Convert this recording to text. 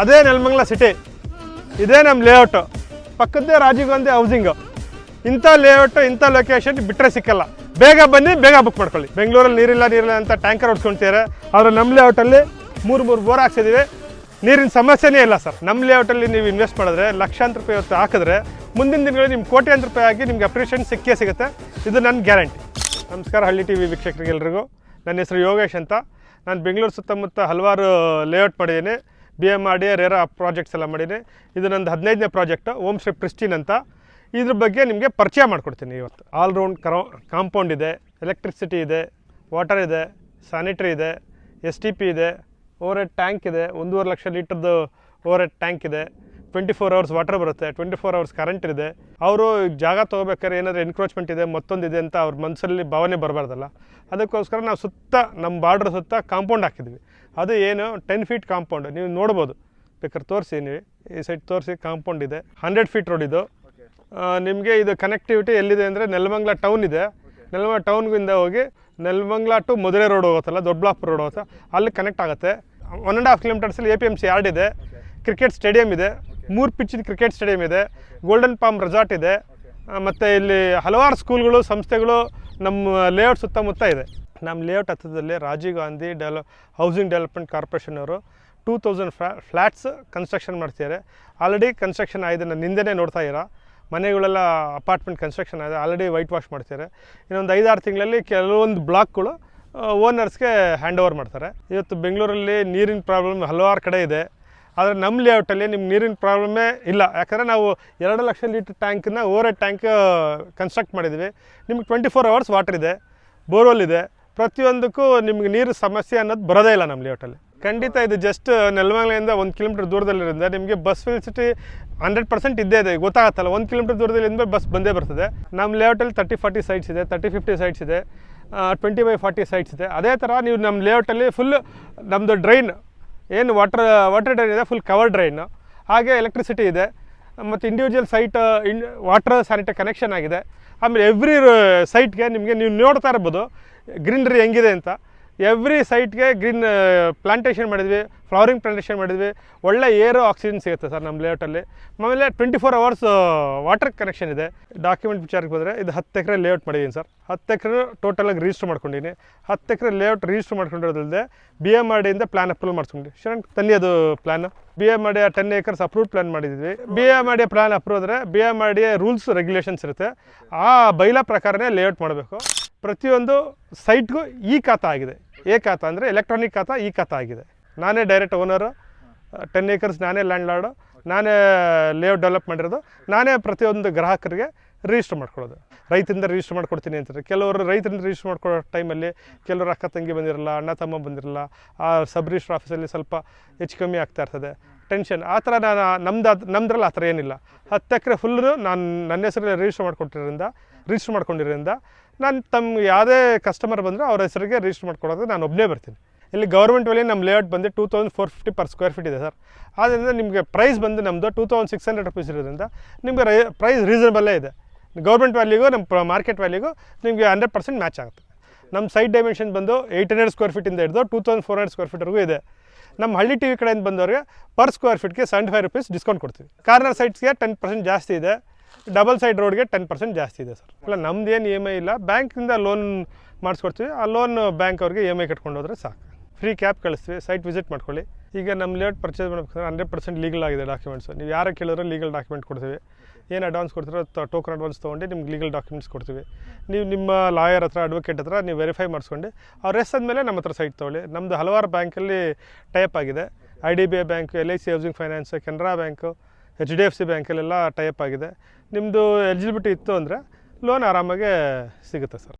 ಅದೇ ನೆಲಮಂಗ್ಲ ಸಿಟಿ ಇದೇ ನಮ್ಮ ಲೇಔಟು ಪಕ್ಕದ್ದೇ ರಾಜೀವ್ ಗಾಂಧಿ ಹೌಸಿಂಗು ಇಂಥ ಲೇಔಟು ಇಂಥ ಲೊಕೇಶನ್ ಬಿಟ್ಟರೆ ಸಿಕ್ಕಲ್ಲ. ಬೇಗ ಬನ್ನಿ, ಬೇಗ ಬುಕ್ ಮಾಡ್ಕೊಳ್ಳಿ. ಬೆಂಗಳೂರಲ್ಲಿ ನೀರಿಲ್ಲ ನೀರಿಲ್ಲ ಅಂತ ಟ್ಯಾಂಕರ್ ಹೊಡ್ಸ್ಕೊಳ್ತಿದ್ದಾರೆ ಆದರೆ ನಮ್ಮ ಲೇಔಟಲ್ಲಿ ಮೂರು ಮೂರು ಬೋರ್ ಹಾಕ್ಸಿದ್ದೀವಿ ನೀರಿನ ಸಮಸ್ಯೆನೇ ಇಲ್ಲ ಸರ್. ನಮ್ಮ ಲೇಔಟಲ್ಲಿ ನೀವು ಇನ್ವೆಸ್ಟ್ ಮಾಡಿದ್ರೆ ಲಕ್ಷಾಂತರ ರೂಪಾಯಿ ಹೊತ್ತು ಹಾಕಿದ್ರೆ ಮುಂದಿನ ದಿನಗಳಲ್ಲಿ ನಿಮ್ಮ ಕೋಟ್ಯಾಂತರ ರೂಪಾಯಿ ಆಗಿ ನಿಮ್ಗೆ ಅಪ್ರಿಷಿಯೇಷನ್ ಸಿಕ್ಕೇ ಸಿಗುತ್ತೆ. ಇದು ನನ್ನ ಗ್ಯಾರಂಟಿ ನಮಸ್ಕಾರ ಹಳ್ಳಿ ಟಿ ವಿ ವೀಕ್ಷಕರಿಗೆಲ್ರಿಗೂ ನನ್ನ ಹೆಸರು ಯೋಗೇಶ್ ಅಂತ. ನಾನು ಬೆಂಗಳೂರು ಸುತ್ತಮುತ್ತ ಹಲವಾರು ಲೇಔಟ್ ಮಾಡಿದ್ದೀನಿ. B M R D RERA projects ಎಲ್ಲ ಮಾಡಿದೆ. ಇದು ನಂದು ಹದಿನೈದನೇ ಪ್ರಾಜೆಕ್ಟು ಓಮ್ ಶ್ರೀ ಪ್ರಿಸ್ಟಿನ್ ಅಂತ. ಇದ್ರ ಬಗ್ಗೆ ನಿಮಗೆ ಪರಿಚಯ ಮಾಡ್ಕೊಡ್ತೀನಿ ಇವತ್ತು. ಆಲ್ರೌಂಡ್ ಕರೋ ಕಾಂಪೌಂಡ್ ಇದೆ ಎಲೆಕ್ಟ್ರಿಸಿಟಿ ಇದೆ ವಾಟರ್ ಇದೆ ಸ್ಯಾನಿಟ್ರಿ ಇದೆ ಎಸ್ ಟಿ ಪಿ ಇದೆ ಓವರ್ ಹೆಡ್ ಟ್ಯಾಂಕ್ ಇದೆ, ಒಂದೂವರೆ ಲಕ್ಷ ಲೀಟರ್ದು ಓವರ್ ಹೆಡ್ ಟ್ಯಾಂಕ್ ಇದೆ ಟ್ವೆಂಟಿ ಫೋರ್ ಅವರ್ಸ್ ವಾಟರ್ ಬರುತ್ತೆ ಟ್ವೆಂಟಿ ಫೋರ್ ಅವರ್ಸ್ ಕರೆಂಟ್ ಇದೆ. ಅವರು ಜಾಗ ತೊಗೋಬೇಕಾದ್ರೆ ಏನಾದರೂ ಎನ್ಕ್ರೋಚ್ಮೆಂಟ್ ಇದೆ, ಮತ್ತೊಂದಿದೆ ಅಂತ ಅವ್ರ ಮನಸ್ಸಲ್ಲಿ ಭಾವನೆ ಬರಬಾರ್ದಲ್ಲ. ಅದಕ್ಕೋಸ್ಕರ ನಾವು ಸುತ್ತ, ನಮ್ಮ ಬಾರ್ಡ್ರ್ ಸುತ್ತ ಕಾಂಪೌಂಡ್ ಹಾಕಿದ್ವಿ. ಅದು ಏನು ಟೆನ್ ಫೀಟ್ ಕಾಂಪೌಂಡ್ ನೀವು ನೋಡ್ಬೋದು. ಬೇಕಾದ್ರೆ ತೋರಿಸಿ ನೀವು ಈ ಸೈಡ್ ತೋರಿಸಿ ಕಾಂಪೌಂಡ್ ಇದೆ. ಹಂಡ್ರೆಡ್ ಫೀಟ್ ರೋಡ್ ಇದು. ನಿಮಗೆ ಇದು ಕನೆಕ್ಟಿವಿಟಿ ಎಲ್ಲಿದೆ ಅಂದರೆ ನೆಲಮಂಗ್ಲ ಟೌನ್ ಇದೆ. ನೆಲಮಂಗ್ಲ ಟೌನ್ಗಿಂದ ಹೋಗಿ ನೆಲಮಂಗ್ಲ ಟು ಮದುರೆ ರೋಡ್ ಹೋಗುತ್ತಲ್ಲ ದೊಡ್ಡಬಳ್ಳಾಪುರ ರೋಡ್ ಹೋಗುತ್ತೆ ಅಲ್ಲಿ ಕನೆಕ್ಟ್ ಆಗುತ್ತೆ. One and half ಕಿಲೋಮೀಟರ್ಸಲ್ಲಿ A P M C yard ಇದೆ. ಕ್ರಿಕೆಟ್ ಸ್ಟೇಡಿಯಂ ಇದೆ. ಮೂರು ಪಿಚ್ಚಿದ ಕ್ರಿಕೆಟ್ ಸ್ಟೇಡಿಯಂ ಇದೆ. ಗೋಲ್ಡನ್ ಪಾಮ್ ರೆಸಾರ್ಟ್ ಇದೆ. ಮತ್ತು ಇಲ್ಲಿ ಹಲವಾರು ಸ್ಕೂಲ್ಗಳು ಸಂಸ್ಥೆಗಳು ನಮ್ಮ ಲೇಔಟ್ ಸುತ್ತಮುತ್ತ ಇದೆ. ನಮ್ಮ ಲೇಔಟ್ ಹತ್ತಿರದಲ್ಲಿ ರಾಜೀವ್ ಗಾಂಧಿ ಡೆವಲ ಹೌಸಿಂಗ್ ಡೆವಲಪ್ಮೆಂಟ್ ಕಾರ್ಪೊರೇಷನ್ ಅವರು ಟೂ ತೌಸಂಡ್ ಫ್ಲಾ ಫ್ಲ್ಯಾಟ್ಸ್ ಕನ್ಸ್ಟ್ರಕ್ಷನ್ ಮಾಡ್ತಿದ್ದಾರೆ. ಆಲ್ರೆಡಿ ಕನ್ಸ್ಟ್ರಕ್ಷನ್ ಆಗಿದೆ, ನಾನು ಹಿಂದೆನೇ ನೋಡ್ತಾ ಇರೋ. ಮನೆಗಳೆಲ್ಲ ಅಪಾರ್ಟ್ಮೆಂಟ್ ಕನ್ಸ್ಟ್ರಕ್ಷನ್ ಆಗಿದೆ ಆಲ್ರೆಡಿ ವೈಟ್ ವಾಶ್ ಮಾಡ್ತಾರೆ ಇನ್ನೊಂದು ಐದಾರು ತಿಂಗಳಲ್ಲಿ ಕೆಲವೊಂದು ಬ್ಲಾಕ್ಗಳು ಓನರ್ಸ್ಗೆ ಹ್ಯಾಂಡ್ ಓವರ್ ಮಾಡ್ತಾರೆ. ಇವತ್ತು ಬೆಂಗಳೂರಲ್ಲಿ ನೀರಿನ ಪ್ರಾಬ್ಲಮ್ ಹಲವಾರು ಕಡೆ ಇದೆ. ಆದರೆ ನಮ್ಮ ಲೇಔಟಲ್ಲಿ ನಿಮ್ಗೆ ನೀರಿನ ಪ್ರಾಬ್ಲಮೇ ಇಲ್ಲ. ಯಾಕಂದರೆ ನಾವು ಎರಡು ಲಕ್ಷ ಲೀಟ್ರ್ ಟ್ಯಾಂಕನ್ನ ಓವರ್ ಟ್ಯಾಂಕ್ ಕನ್ಸ್ಟ್ರಕ್ಟ್ ಮಾಡಿದ್ವಿ ನಿಮ್ಗೆ ಟ್ವೆಂಟಿ ಫೋರ್ ಅವರ್ಸ್ ವಾಟರ್ ಇದೆ. ಬೋರ್ವೆಲ್ ಇದೆ. ಪ್ರತಿಯೊಂದಕ್ಕೂ ನಿಮ್ಗೆ ನೀರು ಸಮಸ್ಯೆ ಅನ್ನೋದು ಬರೋದೇ ಇಲ್ಲ ನಮ್ಮ ಲೇಔಟಲ್ಲಿ ಖಂಡಿತ ಇದು ಜಸ್ಟ್ ನೆಲಮಂಗ್ಲೆಯಿಂದ ಒಂದು ಕಿಲೋಮೀಟರ್ ದೂರದಲ್ಲಿರೋದ್ರಿಂದ ನಿಮಗೆ ಬಸ್ ಫೆಸಿಲಿಟಿ ಹಂಡ್ರೆಡ್ ಪರ್ಸೆಂಟ್ ಇದ್ದೇ ಇದೆ. ಗೊತ್ತಾಗತ್ತಲ್ಲ, ಒಂದು ಕಿಲೋಮೀಟರ್ ದೂರದಲ್ಲಿಂದ ಬಸ್ ಬಂದೇ ಬರ್ತದೆ. ನಮ್ಮ ಲೇಔಟಲ್ಲಿ ತರ್ಟಿ ಫಾರ್ಟಿ ಸೈಟ್ಸ್ ಇದೆ ತರ್ಟಿ ಫಿಫ್ಟಿ ಸೈಟ್ಸ್ ಇದೆ ಟ್ವೆಂಟಿ ಬೈ ಫಾರ್ಟಿ ಸೈಟ್ಸ್ ಇದೆ. ಅದೇ ಥರ ನೀವು ನಮ್ಮ ಲೇಔಟಲ್ಲಿ ಫುಲ್ ನಮ್ಮದು ಡ್ರೈನ್ ಏನು ವಾಟರ್ ವಾಟರ್ ಡ್ರೈನ್ ಇದೆ ಫುಲ್ ಕವರ್ ಡ್ರೈನು ಹಾಗೆ ಎಲೆಕ್ಟ್ರಿಸಿಟಿ ಇದೆ. ಮತ್ತು individual site in water sanitary connection ಆಗಿದೆ. ಆಮೇಲೆ ಎವ್ರಿ ಸೈಟ್ಗೆ ನಿಮಗೆ ನೀವು ನೋಡ್ತಾ ಇರ್ಬೋದು ಗ್ರೀನರಿ ಹೆಂಗಿದೆ ಅಂತ. ಎವ್ರಿ ಸೈಟ್ಗೆ ಗ್ರೀನ್ ಪ್ಲಾಂಟೇಷನ್ ಮಾಡಿದ್ವಿ ಫ್ಲವರಿಂಗ್ ಪ್ಲಾಂಟೇಷನ್ ಮಾಡಿದ್ವಿ. ಒಳ್ಳೆ ಏರೋ ಆಕ್ಸಿಜನ್ ಸಿಗುತ್ತೆ ಸರ್ ನಮ್ಮ ಲೇಔಟಲ್ಲಿ ಆಮೇಲೆ twenty four hours water connection ಇದೆ. ಡಾಕ್ಯುಮೆಂಟ್ ವಿಚಾರಕ್ಕೆ ಬಂದರೆ ಇದು ಹತ್ತು ಎಕರೆ ಲೇಔಟ್ ಮಾಡಿದ್ದೀನಿ ಸರ್. ಹತ್ತು ಎಕರೆ ಟೋಟಲಾಗಿ ರಿಜಿಸ್ಟರ್ ಮಾಡ್ಕೊಂಡಿನಿ ಹತ್ತು ಎಕರೆ ಲೇಔಟ್ ರಿಜಿಸ್ಟರ್ ಮಾಡ್ಕೊಂಡಿರೋದಲ್ಲದೆ ಬಿ ಎಂ ಆರ್ ಡಿಯಿಂದ ಪ್ಲಾನ್ ಅಪ್ರೂವಲ್ ಮಾಡ್ಸ್ಕೊಂಡು ಶರಣ್, ತನ್ನಿ ಅದು plan B M R ten acres approve plan ಮಾಡಿದ್ವಿ. B M R D plan approve ಆದರೆ B M R rules regulations ಇರುತ್ತೆ. ಆ ಬೈಲಾ ಪ್ರಕಾರನೇ ಲೇಔಟ್ ಮಾಡಬೇಕು. ಪ್ರತಿಯೊಂದು ಸೈಟ್ಗೂ ಈ ಖಾತ ಆಗಿದೆ. ಎ ಖಾತಾ ಅಂದರೆ ಎಲೆಕ್ಟ್ರಾನಿಕ್ ಖಾತಾ ಈ ಖಾತಾ ಆಗಿದೆ. ನಾನೇ ಡೈರೆಕ್ಟ್ ಓನರು ಟೆನ್ ಏಕರ್ಸ್ ನಾನೇ ಲ್ಯಾಂಡ್ ಲಾರ್ಡು ನಾನೇ ಲೇಔಟ್ ಡೆವಲಪ್ ಮಾಡಿರೋದು. ನಾನೇ ಪ್ರತಿಯೊಂದು ಗ್ರಾಹಕರಿಗೆ ರಿಜಿಸ್ಟರ್ ಮಾಡ್ಕೊಳ್ಳೋದು. ರೈತರಿಂದ ರಿಜಿಸ್ಟರ್ ಮಾಡ್ಕೊಡ್ತೀನಿ ಅಂತಾರೆ ಕೆಲವರು ರೈತರಿಂದ ರಿಜಿಸ್ಟರ್ ಮಾಡ್ಕೊಳ್ಳೋ ಟೈಮಲ್ಲಿ ಕೆಲವರು ಅಕ್ಕ ತಂಗಿ ಬಂದಿರಲ್ಲ ಅಣ್ಣ ತಮ್ಮ ಬಂದಿರಲ್ಲ ಆ ಸಬ್ ರಿಜಿಸ್ಟರ್ ಆಫೀಸಲ್ಲಿ ಸ್ವಲ್ಪ ಹೆಚ್ಚು ಕಮ್ಮಿ ಆಗ್ತಾ ಇರ್ತದೆ. ಟೆನ್ಷನ್ ಆ ಥರ ನಾನು ನಮ್ದು ಅದು ನಮ್ದ್ರಲ್ಲಿ ಆ ಥರ ಏನಿಲ್ಲ. ಹತ್ತು ಎಕರೆ ಫುಲ್ಲು ನಾನು ನನ್ನ ಹೆಸರಲ್ಲಿ ರಿಜಿಸ್ಟರ್ ಮಾಡ್ಕೊಟ್ಟಿರೋದ್ರಿಂದ ರಿಜಿಸ್ಟರ್ ಮಾಡ್ಕೊಂಡಿರೋದ್ರಿಂದ ನಾನು ತಮ್ಮ ಯಾವುದೇ ಕಸ್ಟಮರ್ ಬಂದರೂ ಅವ್ರ ಹೆಸರಿಗೆ ರಿಜಿಸ್ಟರ್ ಮಾಡ್ಕೊಡೋದು ನಾನು ಒಬ್ಬನೇ ಬರ್ತೀನಿ. ಇಲ್ಲಿ ಗೌರ್ಮೆಂಟ್ ವಲಿ ನಮ್ಮ ಲೇಔಟ್ ಬಂದು two thousand four fifty per square feet ಇದೆ ಸರ್. ಆದ್ದರಿಂದ ನಿಮಗೆ ಪ್ರೈಸ್ ಬಂದು ನಮ್ಮದು two thousand six hundred rupees ಇರೋದ್ರಿಂದ ನಿಮಗೆ ಪ್ರೈಸ್ ರೀಸನಬಲ್ಲೇ ಇದೆ. ಗೌರ್ಮೆಂಟ್ ವ್ಯಾಲ್ಯೂಗೂ ನಮ್ಮ ಮಾರ್ಕೆಟ್ ವ್ಯಾಲ್ಯೂಗೂ ನಿಮಗೆ ಹಂಡ್ರೆಡ್ ಪರ್ಸೆಂಟ್ ಮ್ಯಾಚ್ ಆಗುತ್ತೆ. ನಮ್ಮ ಸೈಡ್ ಡೈಮೆನ್ಷನ್ ಬಂದು ಏಯ್ಟ್ ಹಂಡ್ರೆಡ್ ಸ್ಕ್ವೇರ್ ಫೀಟಿಂದ ಹಿಡಿದು two thousand four hundred square ಫೀಟ್ವರೆಗೂ ಇದೆ. ನಮ್ಮ ಹಳ್ಳಿ ಟಿ ವಿ ಕಡೆಯಿಂದ ಬಂದವರಿಗೆ ಪರ್ ಸ್ಕ್ವೇರ್ ಫೀಟ್ಗೆ ಸೆವೆಂಟಿ ಫೈವ್ ರುಪೀಸ್ ಡಿಸ್ಕೌಂಟ್ ಕೊಡ್ತೀವಿ. ಕಾರ್ನರ್ ಸೈಟ್ಸ್ಗೆ ಟೆನ್ ಪರ್ಸೆಂಟ್ ಜಾಸ್ತಿ ಇದೆ. ಡಬಲ್ ಸೈಡ್ ರೋಡ್ಗೆ ಟೆನ್ ಪರ್ಸೆಂಟ್ ಜಾಸ್ತಿ ಇದೆ ಸರ್. ಅಲ್ಲ ನಮ್ದು ಏನು ಇ ಎಂ ಐ ಇಲ್ಲ. ಬ್ಯಾಂಕಿಂದ ಲೋನ್ ಮಾಡಿಸ್ಕೊಡ್ತೀವಿ. ಆ ಲೋನ್ ಬ್ಯಾಂಕ್ ಅವ್ರಿಗೆ ಇ ಎಂ ಐ ಕಟ್ಕೊಂಡು ಹೋದ್ರೆ ಸಾಕು. ಫ್ರೀ ಕ್ಯಾಬ್ ಕಳಿಸ್ತೀವಿ. ಸೈಟ್ ವಿಸಿಟ್ ಮಾಡ್ಕೊಳ್ಳಿ. ಈಗ ನಮ್ಮ ಲೇಟ್ ಪರ್ಚೇಸ್ ಮಾಡ್ಬೇಕಂದ್ರೆ ಹಂಡ್ರೆಡ್ ಪರ್ಸೆಂಟ್ ಲೀಗಲ್ ಆಗಿದೆ ಡಾಕ್ಯುಮೆಂಟ್ಸ್ ನೀವು ಯಾರು ಕೇಳಿದ್ರೆ ಲೀಗಲ್ ಡಾಕ್ಯುಮೆಂಟ್ ಕೊಡ್ತೀವಿ. ಏನು ಅಡ್ವಾನ್ಸ್ ಕೊಡ್ತೀರೋ ಟೋಕನ್ ಅಡ್ವಾನ್ಸ್ ತೊಗೊಂಡು ನಿಮ್ಗೆ ಲೀಗಲ್ ಡಾಕ್ಯುಮೆಂಟ್ಸ್ ಕೊಡ್ತೀವಿ. ನೀವು ನಿಮ್ಮ ಲಾಯರ್ ಹತ್ರ ಅಡ್ವೊಕೇಟ್ ಹತ್ರ ನೀವು ವೆರಿಫೈ ಮಾಡಿಸ್ಕೊಂಡು ಅವ್ರು ರೆಸ್ ಆದಮೇಲೆ ನಮ್ಮ ಹತ್ರ ಸೈಟ್ ತೊಗೊಳ್ಳಿ. ನಮ್ಮದು ಹಲವಾರು ಬ್ಯಾಂಕಲ್ಲಿ ಟೈಪ್ ಆಗಿದೆ. I D B I bank L I C housing finance Canara bank H D F C ಬ್ಯಾಂಕಲ್ಲೆಲ್ಲ type ಆಗಿದೆ. ನಿಮ್ಮದು ಎಲಿಜಿಬಿಲಿಟಿ ಇತ್ತು ಅಂದರೆ ಲೋನ್ ಆರಾಮಾಗೆ ಸಿಗುತ್ತೆ ಸರ್.